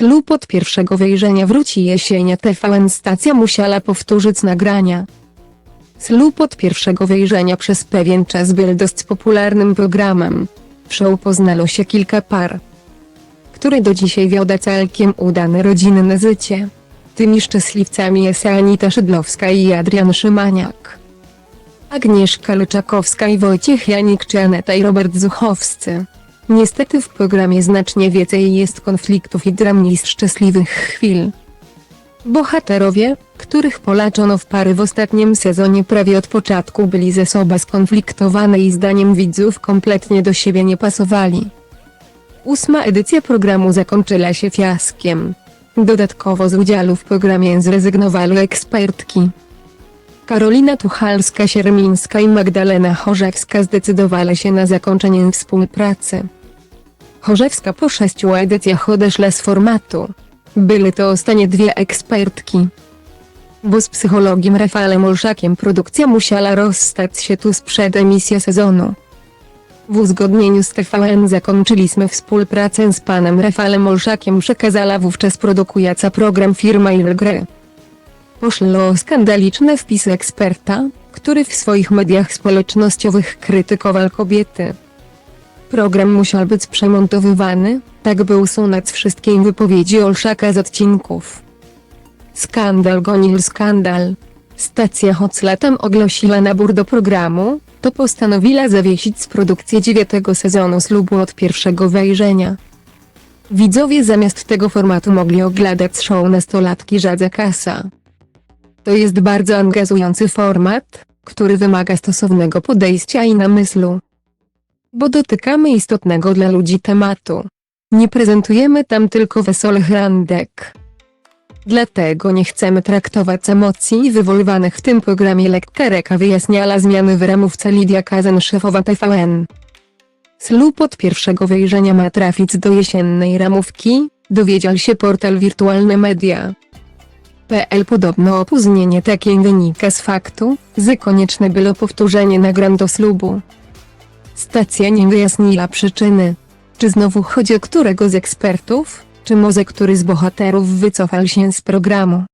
Ślub od pierwszego wejrzenia wróci jesienia TVN stacja musiała powtórzyć nagrania. Ślub od pierwszego wejrzenia przez pewien czas był dość popularnym programem. W show poznało się kilka par, które do dzisiaj wioda całkiem udane rodzinne życie. Tymi szczęśliwcami jest Anita Szydlowska i Adrian Szymaniak. Agnieszka Lyczakowska i Wojciech Janik czy Aneta i Robert Zuchowscy. Niestety w programie znacznie więcej jest konfliktów i dram niż szczęśliwych chwil. Bohaterowie, których polaczono w pary w ostatnim sezonie prawie od początku byli ze sobą skonfliktowane i zdaniem widzów kompletnie do siebie nie pasowali. Ósma edycja programu zakończyła się fiaskiem. Dodatkowo z udziału w programie zrezygnowali ekspertki. Karolina Tuchalska-Siermińska i Magdalena Chorzewska zdecydowały się na zakończenie współpracy. Chorzewska po sześciu edycjach odeszła z formatu. Były to ostatnie dwie ekspertki. Bo z psychologiem Rafałem Olszakiem produkcja musiała rozstać się tu sprzed emisji sezonu. W uzgodnieniu z TVN zakończyliśmy współpracę z panem Rafałem Olszakiem przekazała wówczas produkująca program firma Ilgry. Poszło skandaliczne wpisy eksperta, który w swoich mediach społecznościowych krytykował kobiety. Program musiał być przemontowywany, tak by usunąć wszystkie wypowiedzi Olszaka z odcinków. Skandal gonił skandal. Stacja choć latem ogłosiła nabór do programu, to postanowiła zawiesić z produkcji dziewiątego sezonu ślubu od pierwszego wejrzenia. Widzowie zamiast tego formatu mogli oglądać show Nastolatki Żadza Kasa. To jest bardzo angażujący format, który wymaga stosownego podejścia i namysłu. Bo dotykamy istotnego dla ludzi tematu. Nie prezentujemy tam tylko wesołych randek. Dlatego nie chcemy traktować emocji wywoływanych w tym programie lekkareka wyjaśniała zmiany w ramówce Lidia Kazan szefowa TVN. Ślub od pierwszego wejrzenia ma trafić do jesiennej ramówki, dowiedział się portal Wirtualne Media. PL podobno opóźnienie takie wynika z faktu, że konieczne było powtórzenie nagrań do ślubu. Stacja nie wyjaśniła przyczyny. Czy znowu chodzi o którego z ekspertów, czy może który z bohaterów wycofał się z programu?